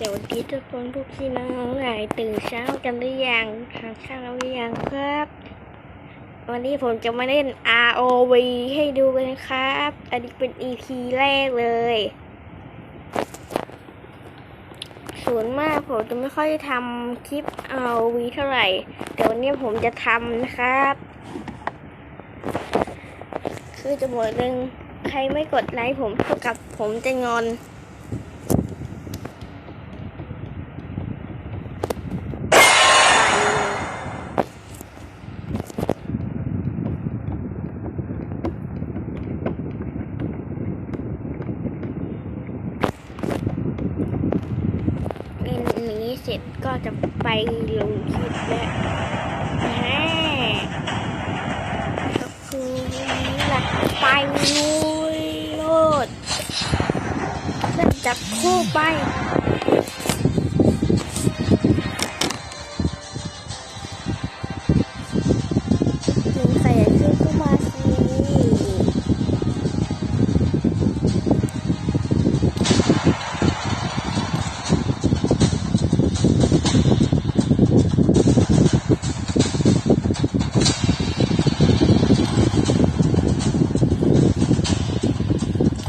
สวัสดีทุกคนพวกพี่น้องหลายตื่นเช้ากันหรือยังทานข้าวแล้วหรือยังครับ วันนี้ผมจะมาเล่น ROV ให้ดูกันนะครับ อันนี้เป็น EP แรกเลย ส่วนมากผมจะไม่ค่อยทำคลิป ROV เท่าไหร่ แต่วันนี้ผมจะทำนะครับ คือจะบอกหนึ่งใครไม่กดไลค์ผมเท่ากับผมจะงอน นนี้เสร็จก็จะไปลงคลิปแล้วแหมก็คือหลักไปลุยโลดเล่นจับคู่ไป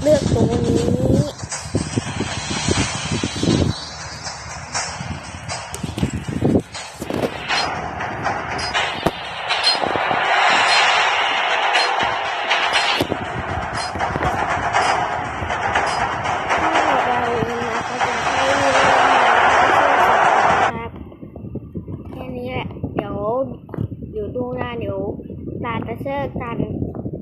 เลือกตรงนี้ถ้าเราดูนะก็จะให้แค่นี้แหละ เดี๋ยวอยู่ยวดูนะเดี๋ยวตาจะเชื่อกัน